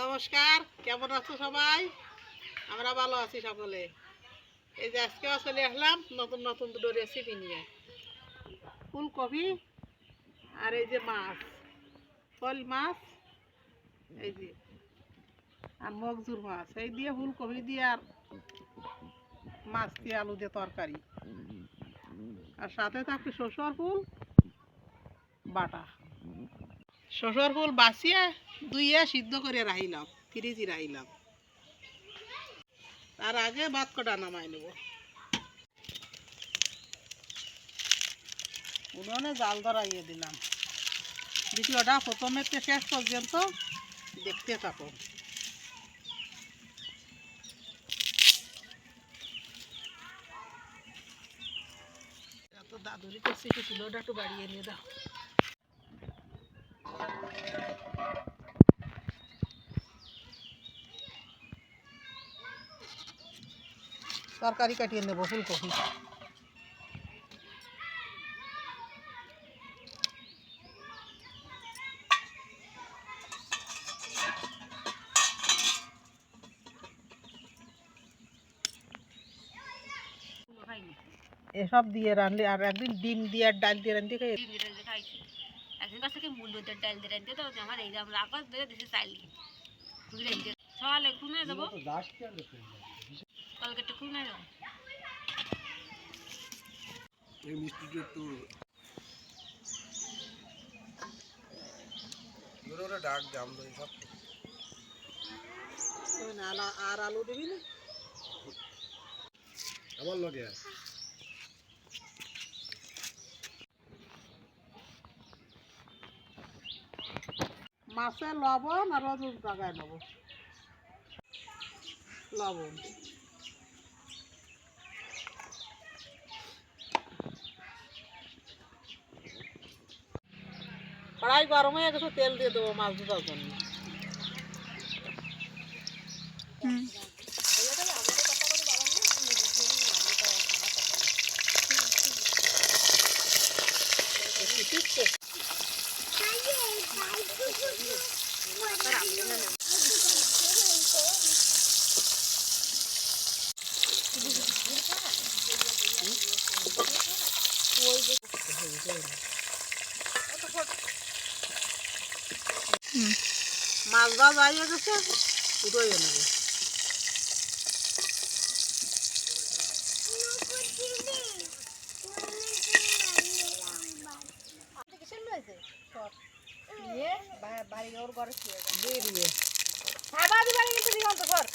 নমস্কার, কেমন আছো সবাই? আমরা ভালো আছি সকলে। এই যে আজকেও চলে আসলাম নতুন নতুন দুটো রেসিপি নিয়ে। ফুলকপি আর এই যে মাছ ফল মাছ, এই যে, আর মগজুর মাছ। এই দিয়ে ফুলকপি দিয়ে আর মাছ দিয়ে আলু দিয়ে তরকারি। আর সাথে থাকবে সরষর ফুল বাটা। সরষর ফুল বাছিয়ে দুইয়ে সিদ্ধ করে রাখিলাম ফ্রিজে রাখিলাম তার আগে ভাত কটা নামাই নেব। উনুনে জাল ধরাইয়ে দিলাম। ভিডিওটা প্রথমে থেকে শেষ পর্যন্ত দেখতে থাকো। দাদুরি করছে একটু চুলোটা একটু বাড়িয়ে নিয়ে দাও। তরকারি কাটিয়ে নেব ফুলকপি এসব দিয়ে রানলে আর একদিন ডিম দিয়ে আর ডাল দিয়ে রান্ধি খাই একদিন কাছ থেকে মূল্য দিয়ে ডাল দিয়ে রাখতে তো আমার এই যে আমরা আকাশ দিয়ে দিছি চাইল বুঝলেন সকালে খুনে যাব কালকে একটু খুনে যাব এই মিষ্টিটা একটু ডাক ধরে সব আর আলু দিবি না আমার লগে। মাছে লবণ আর রজুন লাগাই নেব লবণ কড়াই গরম হয়ে গেছে তেল দিয়ে দেবো মাছ ধরার জন্য। মাছ ভাজা হয়ে গেছে উঠোই নেব দিয়ে দিয়ে মার হয়েছে কাজে করে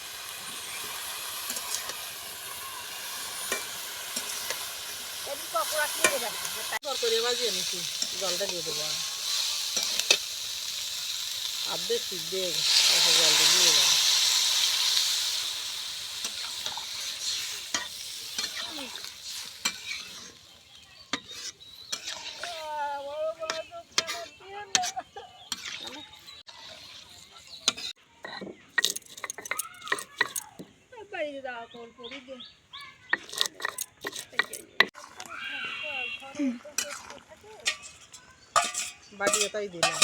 জলটা দিয়ে দেবো আর্ধেক সিদ্ধ হয়ে জলটা দিয়ে দেবো বাড়িতে করি বাটিয়ে তাই দিলাম।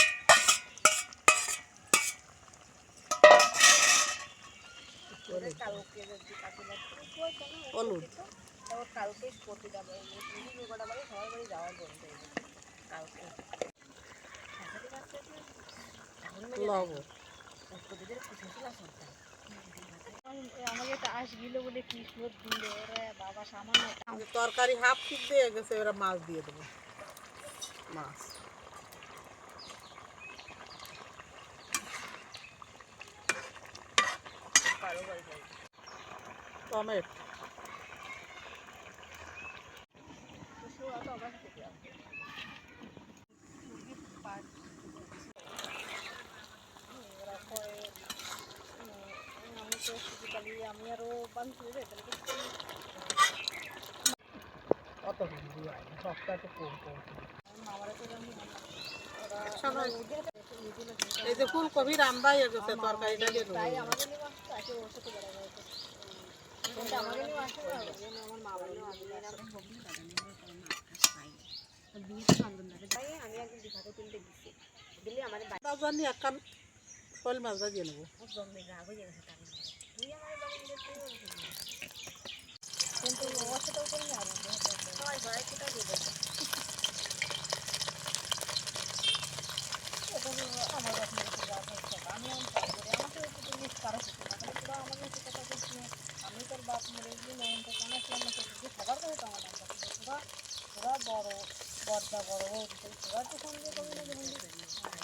হলুদ। বাড়ি বাড়ি বাড়ি লবণ। আমাকে তো আসছিল বলে কি সুদ দিল ওরা বাবা সামান্য যে তরকারি হাফ ঠিক দিয়ে গেছে, এবার মাছ দিয়ে দেবো। মাছ। টমেট আমি আরও বান্ধব অত কিছু হয় না, সবটা একটু কম কম এই যে ফুলকপি রান্না হয়ে গেছে তরকারিটা দিয়ে আমি একখান শোল মাছটা দিয়ে নেব জন্মে রাগ হয়ে গেছে তার তুই আমার বাড়ি তোরা বড় বৌদি তোরা তো দিয়ে করবি না যেমন আমার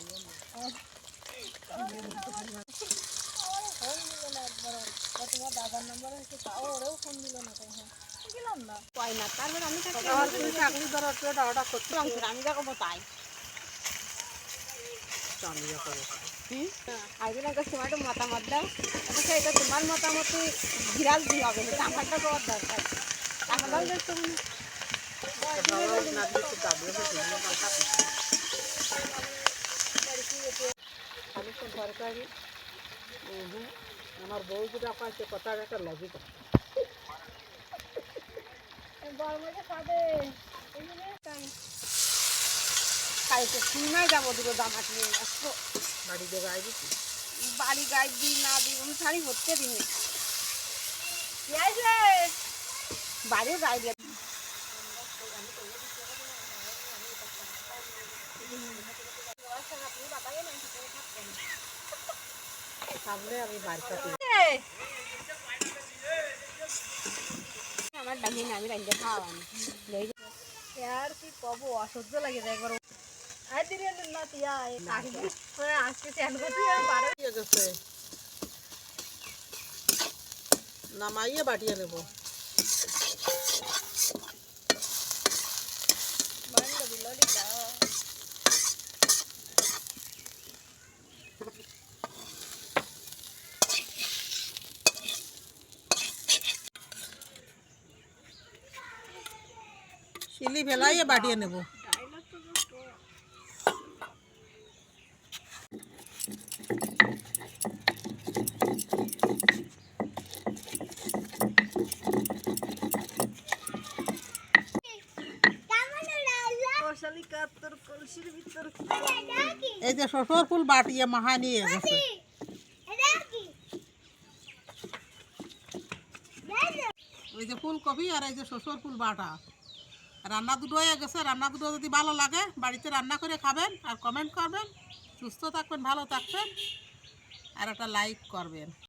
ফোন দিল না একবার ও তোমার দাদার নাম্বার পাই না মতামত দাও অথচ এটা তোমার মতামতে বিরাজ দিয়ে হবে না টাকাটা দেওয়ার দরকার টাকা দাও দেখতে না দিয়ে একটু দাবি হবে সেগুলো পাল্টা আমি তো তরকারি হুম আমার বউ যেটা পাইছে কথা একটা খাবে। কালকে সিনেমায় যাব দুটো কিনে নিয়ে আসব। বাড়িতে দিচ্ছি বাড়ি গাই দিই না দিই আমি শাড়ি ভরতে দিই বাড়ির গাই দিয়ে সামনে আমি বাড়ি কাটি আমার না আমি খাওয়ানি আর কি কব অসহ্য লাগে একবার আয় দিরে না তিয়া আজকে চ্যান করতে আর গেছে নামাইয়ে বাটিয়ে নেব ফেলাইয়ে বাটিয়ে নেব কষালিকা তোর কলসির ভিতর এই যে শ্বশুর ফুল বাটিয়ে মাহা নিয়ে গেছে ওই যে ফুলকপি আর এই যে শ্বশুর ফুল বাটা রান্না দুটো হয়ে গেছে, রান্না দুটো যদি ভালো লাগে, বাড়িতে রান্না করে খাবেন আর কমেন্ট করবেন। সুস্থ থাকবেন, ভালো থাকবেন। আর একটা লাইক করবেন।